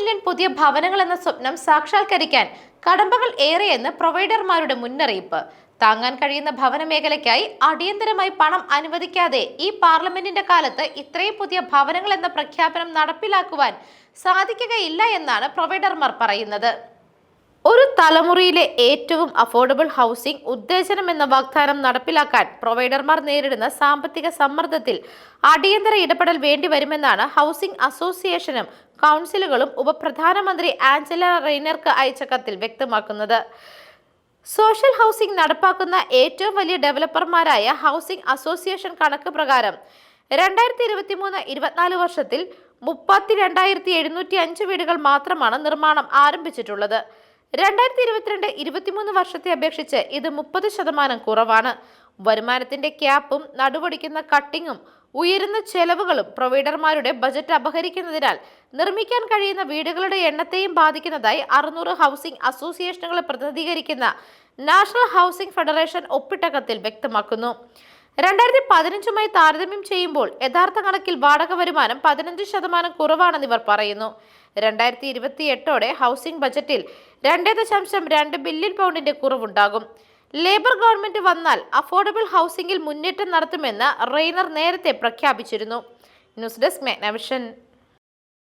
Million പുതിയ ഭവനങ്ങൾ എന്ന സ്വപ്നം സാക്ഷാത്കരിക്കാൻ കടമ്പകൾ ഏറെയെന്ന് പ്രൊവൈഡർമാരുടെ മുന്നറിയിപ്പ്. താങ്ങാൻ കഴിയുന്ന ഭവന മേഖലയ്ക്കായി അടിയന്തരമായി പണം അനുവദിക്കാതെ ഈ പാർലമെന്റിന്റെ കാലത്ത് ഇത്രയും പുതിയ ഭവനങ്ങൾ എന്ന പ്രഖ്യാപനം നടപ്പിലാക്കുവാൻ സാധിക്കുകയില്ല എന്നാണ് പ്രൊവൈഡർമാർ പറയുന്നത്. ഒരു തലമുറയിലെ ഏറ്റവും അഫോർഡബിൾ ഹൗസിംഗ് ഉദ്ദേശനം എന്ന വാഗ്ദാനം നടപ്പിലാക്കാൻ പ്രൊവൈഡർമാർ നേരിടുന്ന സാമ്പത്തിക സമ്മർദ്ദത്തിൽ അടിയന്തര ഇടപെടൽ വേണ്ടിവരുമെന്നാണ് ഹൗസിംഗ് അസോസിയേഷനും കൗൺസിലുകളും ഉപപ്രധാനമന്ത്രി ആഞ്ചല റെയ്നർക്ക് അയച്ച കത്തിൽ വ്യക്തമാക്കുന്നത്. സോഷ്യൽ ഹൗസിംഗ് നടപ്പാക്കുന്ന ഏറ്റവും വലിയ ഡെവലപ്പർമാരായ ഹൗസിംഗ് അസോസിയേഷൻ കണക്ക് പ്രകാരം രണ്ടായിരത്തി ഇരുപത്തി മൂന്ന് ഇരുപത്തിനാല് വർഷത്തിൽ മുപ്പത്തി രണ്ടായിരത്തി എഴുന്നൂറ്റി അഞ്ച് വീടുകൾ മാത്രമാണ് നിർമ്മാണം ആരംഭിച്ചിട്ടുള്ളത്. രണ്ടായിരത്തി ഇരുപത്തിരണ്ട് ഇരുപത്തിമൂന്ന് വർഷത്തെ അപേക്ഷിച്ച് ഇത് മുപ്പത് ശതമാനം കുറവാണ്. വരുമാനത്തിന്റെ ക്യാപ്പും നടുവടിക്കുന്ന കട്ടിങ്ങും ഉയരുന്ന ചെലവുകളും പ്രൊവൈഡർമാരുടെ ബജറ്റ് അപഹരിക്കുന്നതിനാൽ നിർമ്മിക്കാൻ കഴിയുന്ന വീടുകളുടെ എണ്ണത്തെയും ബാധിക്കുന്നതായി അറുന്നൂറ് ഹൗസിംഗ് അസോസിയേഷനുകളെ പ്രതിനിധീകരിക്കുന്ന നാഷണൽ ഹൗസിംഗ് ഫെഡറേഷൻ ഒപ്പിട്ട കത്തിൽ വ്യക്തമാക്കുന്നു. രണ്ടായിരത്തി പതിനഞ്ചുമായി താരതമ്യം ചെയ്യുമ്പോൾ യഥാർത്ഥ കണക്കിൽ വാടക വരുമാനം പതിനഞ്ച് ശതമാനം കുറവാണെന്ന് ഇവർ പറയുന്നു. രണ്ടായിരത്തി ഇരുപത്തി എട്ടോടെ ഹൗസിംഗ് ബജറ്റിൽ രണ്ട് ദശാംശം രണ്ട് ബില്യൺ പൗണ്ടിന്റെ കുറവുണ്ടാകും. ലേബർ ഗവൺമെന്റ് വന്നാൽ അഫോർഡബിൾ ഹൗസിംഗിൽ മുന്നേറ്റം നടത്തുമെന്ന് റെയ്നർ നേരത്തെ പ്രഖ്യാപിച്ചിരുന്നു. News desk മെഗ്നവിഷൻ.